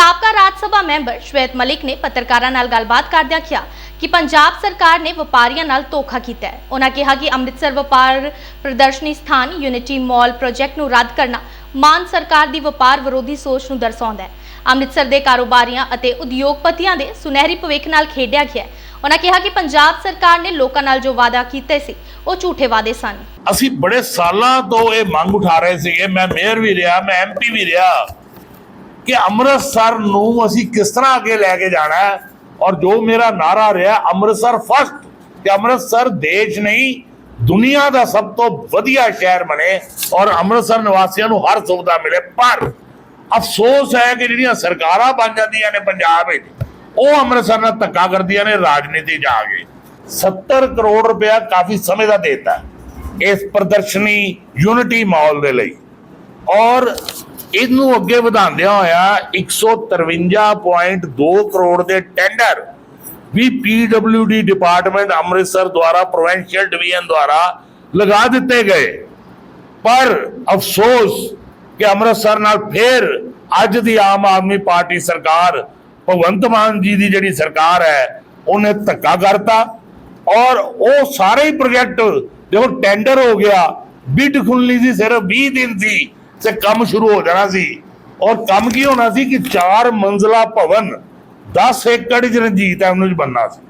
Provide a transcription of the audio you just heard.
ਸਾਬਕਾ ਰਾਜ ਸਭਾ ਮੈਂਬਰ ਸ਼ਵੇਤ ਮਲਿਕ ਨੇ ਪੱਤਰਕਾਰਾਂ ਨਾਲ ਗੱਲਬਾਤ ਕਰਦਿਆਂ ਕਿਹਾ ਕਿ ਪੰਜਾਬ ਸਰਕਾਰ ਨੇ ਵਪਾਰੀਆਂ ਨਾਲ ਧੋਖਾ ਕੀਤਾ ਹੈ। ਉਹਨਾਂ ਕਿਹਾ ਕਿ ਅੰਮ੍ਰਿਤਸਰ ਵਪਾਰ ਪ੍ਰਦਰਸ਼ਨੀ ਸਥਾਨ ਯੂਨਿਟੀ ਮਾਲ ਪ੍ਰੋਜੈਕਟ ਨੂੰ ਰੱਦ ਕਰਨਾ ਮਾਨ ਸਰਕਾਰ ਦੀ ਵਪਾਰ ਵਿਰੋਧੀ ਸੋਚ ਨੂੰ ਦਰਸਾਉਂਦਾ ਹੈ। ਅੰਮ੍ਰਿਤਸਰ ਦੇ ਕਾਰੋਬਾਰੀਆਂ ਅਤੇ ਉਦਯੋਗਪਤੀਆਂ ਦੇ ਸੁਨਹਿਰੀ ਭਵਿੱਖ ਨਾਲ ਖੇਡਿਆ ਗਿਆ ਹੈ। ਉਹਨਾਂ ਕਿਹਾ ਕਿ ਪੰਜਾਬ ਸਰਕਾਰ ਨੇ ਲੋਕਾਂ ਨਾਲ ਜੋ ਵਾਅਦਾ ਕੀਤੇ ਸੀ, ਉਹ ਝੂਠੇ ਵਾਅਦੇ ਸਨ। ਅਸੀਂ ਬੜੇ ਸਾਲਾਂ ਤੋਂ ਇਹ ਮੰਗ ਉਠਾ ਰਹੇ ਸੀਗੇ ਮੈਂ ਮੇਅਰ ਵੀ ਰਿਹਾ, ਮੈਂ ਐਮਪੀ ਵੀ ਰਿਹਾ। ਕਿ ਅੰਮ੍ਰਿਤਸਰ ਨੂੰ ਅਸੀਂ ਕਿਸ ਤਰ੍ਹਾਂ ਅੱਗੇ ਲੈ ਕੇ ਜਾਣਾ ਹੈ? ਔਰ ਜੋ ਮੇਰਾ ਨਾਰਾ ਰਿਹਾ, ਅੰਮ੍ਰਿਤਸਰ ਫਸਟ ਕਿ ਅੰਮ੍ਰਿਤਸਰ ਦੇਸ਼ ਨਹੀਂ, ਦੁਨੀਆ ਦਾ ਸਭ ਤੋਂ ਵਧੀਆ ਸ਼ਹਿਰ ਬਣੇ ਔਰ ਅੰਮ੍ਰਿਤਸਰ ਨਿਵਾਸੀਆਂ ਨੂੰ ਹਰ ਸੁਵਿਧਾ ਮਿਲੇ। ਪਰ ਅਫਸੋਸ ਹੈ ਕਿ ਜਿਹੜੀਆਂ ਸਰਕਾਰਾਂ ਬਣ ਜਾਂਦੀਆਂ ਨੇ ਪੰਜਾਬ ਵਿੱਚ, ਉਹ ਅੰਮ੍ਰਿਤਸਰ ਨਾਲ ਧੱਕਾ ਕਰਦੀਆਂ ਨੇ, ਰਾਜਨੀਤੀ ਜਾ ਕੇ। 70 ਕਰੋੜ ਰੁਪਇਆ ਕਾਫੀ ਸਮੇਂ ਦਾ ਦੇਤਾ ਇਸ ਪ੍ਰਦਰਸ਼ਨੀ ਯੂਨਿਟੀ ਮਾਲ ਦੇ ਲਈ। ਔਰ ਇਹਨੂੰ ਅੱਗੇ ਵਧਾਉਂਦਿਆਂ ਹੋਇਆ 153.2 ਕਰੋੜ ਦੇ ਟੈਂਡਰ ਵੀ ਪੀਡਬਲਯੂਡੀ ਡਿਪਾਰਟਮੈਂਟ ਅੰਮ੍ਰਿਤਸਰ ਦੁਆਰਾ ਪ੍ਰੋਵਿੰਸ਼ੀਅਲ ਡਿਵੀਜ਼ਨ ਦੁਆਰਾ ਲਗਾ ਦਿੱਤੇ ਗਏ। ਪਰ ਅਫਸੋਸ ਕਿ ਅੰਮ੍ਰਿਤਸਰ ਨਾਲ ਫਿਰ ਅੱਜ ਦੀ ਆਮ ਆਦਮੀ ਪਾਰਟੀ ਸਰਕਾਰ ਭਗਵੰਤ ਮਾਨ ਜੀ ਦੀ ਜਿਹੜੀ ਸਰਕਾਰ ਹੈ, ਉਹਨੇ ਧੱਕਾ ਕਰਤਾ ਔਰ ਉਹ ਸਾਰੇ ਹੀ ਪ੍ਰੋਜੈਕਟ ਦੇਖੋ ਟੈਂਡਰ ਹੋ ਗਿਆ। ਬਿਡ ਖੁੱਲਣੀ ਸੀ, ਸਿਰਫ 20 ਦਿਨ ਸੀ। ਤੇ ਕੰਮ ਸ਼ੁਰੂ ਹੋ ਜਾਣਾ ਸੀ। ਔਰ ਕੰਮ ਕੀ ਹੋਣਾ ਸੀ ਕਿ ਚਾਰ ਮੰਜ਼ਲਾ ਭਵਨ 10 ਏਕੜ ਚ ਰਣਜੀਤ ਐਵਨਿਊ ਚ ਬੰਨਾ ਸੀ।